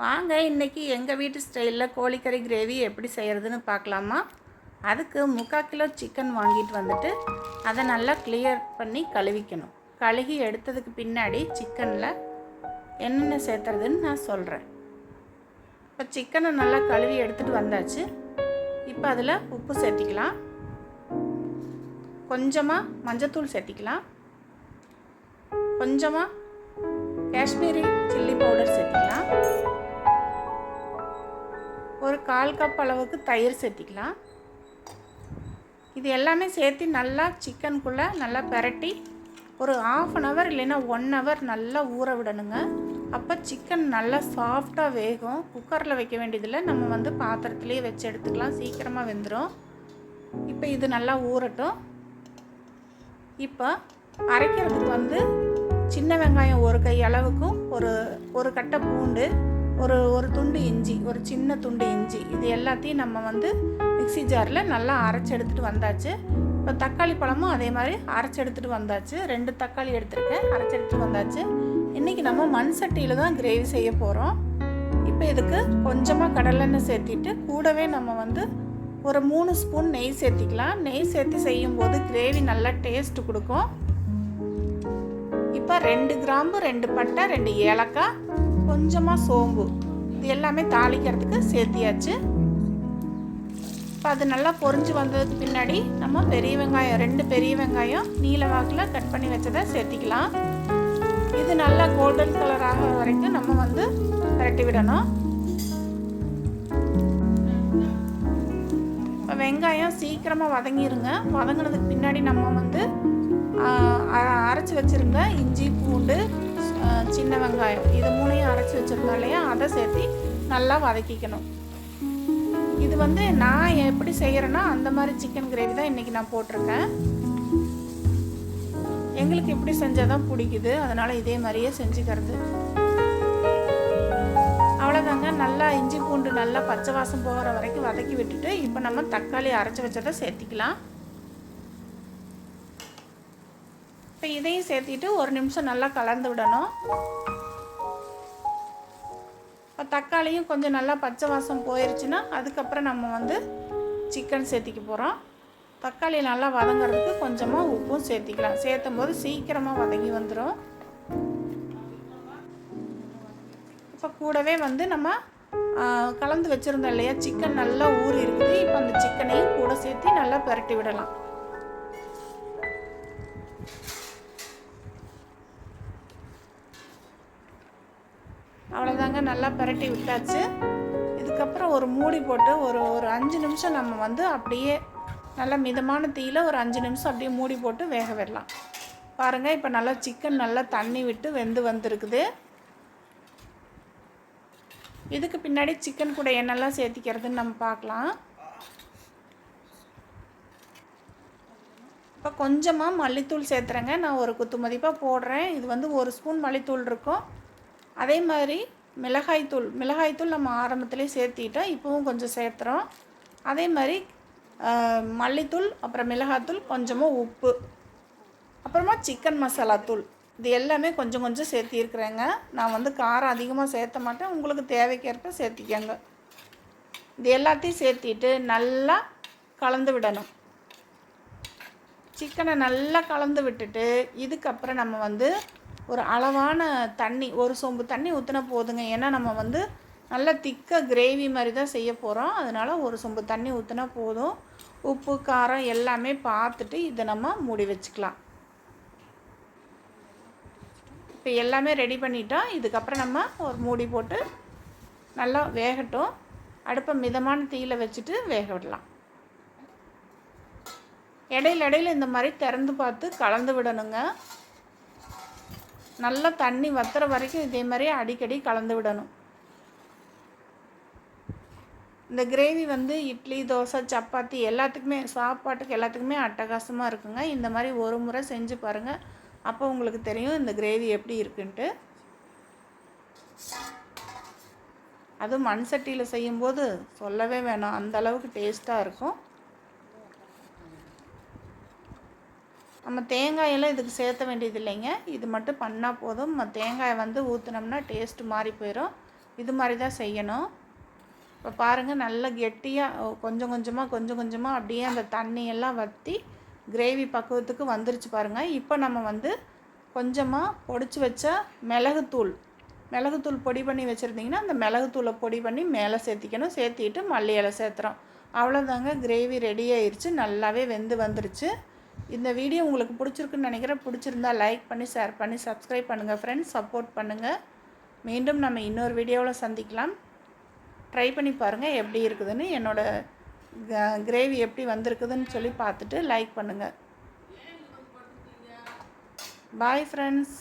வாங்க இன்றைக்கி எங்கள் வீட்டு ஸ்டைலில் கோழிக்கறி கிரேவி எப்படி செய்கிறதுன்னு பார்க்கலாமா? அதுக்கு முக்கால் கிலோ சிக்கன் வாங்கிட்டு வந்துட்டு அதை நல்லா கிளியர் பண்ணி கழுவிக்கணும். கழுகி எடுத்ததுக்கு பின்னாடி சிக்கனில் என்னென்ன சேர்த்துறதுன்னு நான் சொல்கிறேன் இப்போ சிக்கனை நல்லா கழுவி எடுத்துகிட்டு வந்தாச்சு. இப்போ அதில் உப்பு சேர்த்திக்கலாம். கொஞ்சமாக மஞ்சத்தூள் சேர்த்திக்கலாம். கொஞ்சமாக காஷ்மீரி சில்லி பவுடர் சேர்த்திக்கலாம். ஒரு கால் கப் அளவுக்கு தயிர் சேர்த்திக்கலாம். இது எல்லாமே சேர்த்து நல்லா சிக்கனுக்குள்ளே நல்லா பெரட்டி ஒரு ஆஃப் அன் ஹவர் இல்லைன்னா ஒன் ஹவர் நல்லா ஊற விடணுங்க. அப்போ சிக்கன் நல்லா சாஃப்டாக வேகும். குக்கரில் வைக்க வேண்டியதில்லை நம்ம வந்து பாத்திரத்துலேயே வச்சு எடுத்துக்கலாம். சீக்கிரமாக வெந்துடும் இப்போ இது நல்லா ஊறட்டும். இப்போ அரைக்கிறதுக்கு வந்து சின்ன வெங்காயம் ஒரு கை அளவுக்கும் ஒரு ஒரு கட்டை பூண்டு ஒரு ஒரு துண்டு இஞ்சி ஒரு சின்ன துண்டு இஞ்சி இது எல்லாத்தையும் நம்ம வந்து மிக்ஸி ஜாரில் நல்லா அரைச்சி எடுத்துகிட்டு வந்தாச்சு. இப்போ தக்காளி பழமும் அதே மாதிரி அரைச்சி எடுத்துகிட்டு வந்தாச்சு. ரெண்டு தக்காளி எடுத்துருக்கேன் அரைச்சி எடுத்துகிட்டு வந்தாச்சு. இன்றைக்கி நம்ம மண் சட்டியில் தான் கிரேவி செய்ய போகிறோம் இப்போ இதுக்கு கொஞ்சமாக கடலெண்ணெய் சேர்த்திட்டு கூடவே நம்ம வந்து ஒரு மூணு ஸ்பூன் நெய் சேர்த்திக்கலாம். நெய் சேர்த்து செய்யும்போது கிரேவி நல்லா டேஸ்ட் கொடுக்கும். இப்போ ரெண்டு கிராம்பு ரெண்டு பட்டை ரெண்டு ஏலக்காய் கொஞ்சமாக சோம்பு. இது எல்லாமே தாளிக்கிறதுக்கு சேர்த்தியாச்சு. இப்போ அது நல்லா பொரிஞ்சு வந்ததுக்கு பின்னாடி நம்ம பெரிய வெங்காயம் ரெண்டு பெரிய வெங்காயம் நீல வாக்கில் கட் பண்ணி வச்சதை சேர்த்திக்கலாம். இது நல்லா கோல்டன் கலர் ஆகிற வரைக்கும் நம்ம வந்து விரட்டி விடணும். இப்போ வெங்காயம் சீக்கிரமாக வதங்கிருங்க. வதங்கினதுக்கு பின்னாடி நம்ம வந்து அரைச்சி வச்சுருங்க இஞ்சி பூண்டு சின்ன வெங்காயம். இது அரைச்சி வச்சுருந்தோம் இல்லையா? அதை சேர்த்து நல்லா வதக்கிக்கணும். இது வந்து நான் எப்படி செய்கிறேன்னா அந்த மாதிரி சிக்கன் கிரேவி தான் இன்றைக்கி நான் போட்டிருக்கேன். எங்களுக்கு இப்படி செஞ்சால் தான் பிடிக்குது. அதனால் இதே மாதிரியே செஞ்சுக்கிறது. அவ்வளோதாங்க நல்லா இஞ்சி பூண்டு நல்லா பச்சை வாசம் போகிற வரைக்கும் வதக்கி விட்டுட்டு இப்போ நம்ம தக்காளி அரைச்சி வச்சதை சேர்த்திக்கலாம். இப்போ இதையும் சேர்த்திட்டு ஒரு நிமிஷம் நல்லா கலந்து விடணும். தக்காளியும் கொஞ்சம் நல்லா பச்சை வாசம் போயிடுச்சுன்னா அதுக்கப்புறம் நம்ம வந்து சிக்கன் சேர்த்திக்க போகிறோம் தக்காளி நல்லா வதங்கிறதுக்கு கொஞ்சமாக உப்பும் சேர்த்திக்கலாம். சேர்த்தும் போது சீக்கிரமாக வதங்கி வந்துடும் இப்போ கூடவே வந்து நம்ம கலந்து வச்சுருந்தோம் இல்லையா சிக்கன் நல்லா ஊறி இருக்குது இப்போ அந்த சிக்கனையும் கூட சேர்த்து நல்லா பரட்டி விடலாம். அவ்வளோதாங்க நல்லா பரட்டி விட்டாச்சு. இதுக்கப்புறம் ஒரு மூடி போட்டு ஒரு ஒரு அஞ்சு நிமிஷம் நம்ம வந்து அப்படியே நல்லா மிதமான தீயில் ஒரு அஞ்சு நிமிஷம் அப்படியே மூடி போட்டு வேக விடலாம். பாருங்கள் இப்போ நல்லா சிக்கன் நல்லா தண்ணி விட்டு வெந்து வந்திருக்குது. இதுக்கு பின்னாடி சிக்கன் கூட என்னெல்லாம் சேர்த்திக்கிறதுன்னு நம்ம பார்க்கலாம். இப்போ கொஞ்சமாக மல்லித்தூள் சேர்த்துறேங்க. நான் ஒரு குத்து மதிப்பாக போடுறேன். இது வந்து ஒரு ஸ்பூன் மல்லித்தூள் இருக்கும். அதே மாதிரி மிளகாய்த்தூள் மிளகாய்த்தூள் நம்ம ஆரம்பத்துலேயே சேர்த்திட்டோம் இப்போவும் கொஞ்சம் சேர்த்துறோம். அதே மாதிரி மல்லித்தூள் அப்புறம் மிளகாத்தூள் கொஞ்சமாக உப்பு அப்புறமா சிக்கன் மசாலா தூள். இது எல்லாமே கொஞ்சம் கொஞ்சம் சேர்த்திருக்கிறேங்க. நான் வந்து காரம் அதிகமாக சேர்த்த மாட்டேன். உங்களுக்கு தேவைக்கேற்ப சேர்த்திக்கங்க. இது எல்லாத்தையும் சேர்த்திட்டு நல்லா கலந்து விடணும். சிக்கனை நல்லா கலந்து விட்டுட்டு இதுக்கப்புறம் நம்ம வந்து ஒரு அளவான தண்ணி ஒரு சொம்பு தண்ணி ஊற்றினா போதுங்க. ஏன்னா நம்ம வந்து நல்ல திக்க கிரேவி மாதிரி தான் செய்ய போகிறோம் அதனால் ஒரு சொம்பு தண்ணி ஊற்றினா போதும். உப்பு காரம் எல்லாமே பார்த்துட்டு இதை நம்ம மூடி வச்சுக்கலாம். இப்போ எல்லாமே ரெடி பண்ணிட்டோம். இதுக்கப்புறம் நம்ம ஒரு மூடி போட்டு நல்லா வேகட்டும். அடுப்பை மிதமான தீயில் வச்சுட்டு வேக விடலாம். இடையில இடையில இந்த மாதிரி திறந்து பார்த்து கலந்து விடணுங்க. நல்லா தண்ணி வத்துற வரைக்கும் இதே மாதிரி அடிக்கடி கலந்து விடணும். இந்த கிரேவி வந்து இட்லி தோசை சப்பாத்தி எல்லாத்துக்குமே சாப்பாட்டுக்கு எல்லாத்துக்குமே அட்டகாசமாக இருக்குங்க. இந்த மாதிரி ஒரு முறை செஞ்சு பாருங்கள் அப்போ உங்களுக்கு தெரியும் இந்த கிரேவி எப்படி இருக்குன்ட்டு. அதுவும் மண் சட்டியில் செய்யும்போது சொல்லவே வேணாம். அந்த அளவுக்கு டேஸ்ட்டாக இருக்கும். நம்ம தேங்காயெல்லாம் இதுக்கு சேர்த்த வேண்டியது இல்லைங்க. இது மட்டும் பண்ணால் போதும். நம்ம தேங்காயை வந்து ஊற்றுனோம்னா டேஸ்ட்டு மாறி போயிடும் இது மாதிரி தான் செய்யணும். இப்போ பாருங்கள் நல்லா கெட்டியாக கொஞ்சம் கொஞ்சமாக கொஞ்சம் கொஞ்சமாக அப்படியே அந்த தண்ணியெல்லாம் வற்றி கிரேவி பக்குவத்துக்கு வந்துருச்சு பாருங்கள் இப்போ நம்ம வந்து கொஞ்சமாக பொடிச்சு வச்ச மிளகுத்தூள் மிளகுத்தூள் பொடி பண்ணி வச்சுருந்தீங்கன்னா அந்த மிளகுத்தூளை பொடி பண்ணி மேலே சேர்த்திக்கணும். சேர்த்திட்டு மல்லி இலை சேர்த்துறோம். அவ்வளோதாங்க கிரேவி ரெடி ஆயிடுச்சு நல்லாவே வெந்து வந்துருச்சு. இந்த வீடியோ உங்களுக்கு பிடிச்சிருக்குன்னு நினைக்கிறேன். பிடிச்சிருந்தா லைக் பண்ணி ஷேர் பண்ணி சப்ஸ்கிரைப் பண்ணுங்கள் ஃப்ரெண்ட்ஸ் சப்போர்ட் பண்ணுங்கள் மீண்டும் நம்ம இன்னொரு வீடியோவில் சந்திக்கலாம். ட்ரை பண்ணி பாருங்கள் எப்படி இருக்குதுன்னு. என்னோடய கிரேவி எப்படி வந்திருக்குதுன்னு சொல்லி பார்த்துட்டு லைக் பண்ணுங்கள் பாய் ஃப்ரெண்ட்ஸ்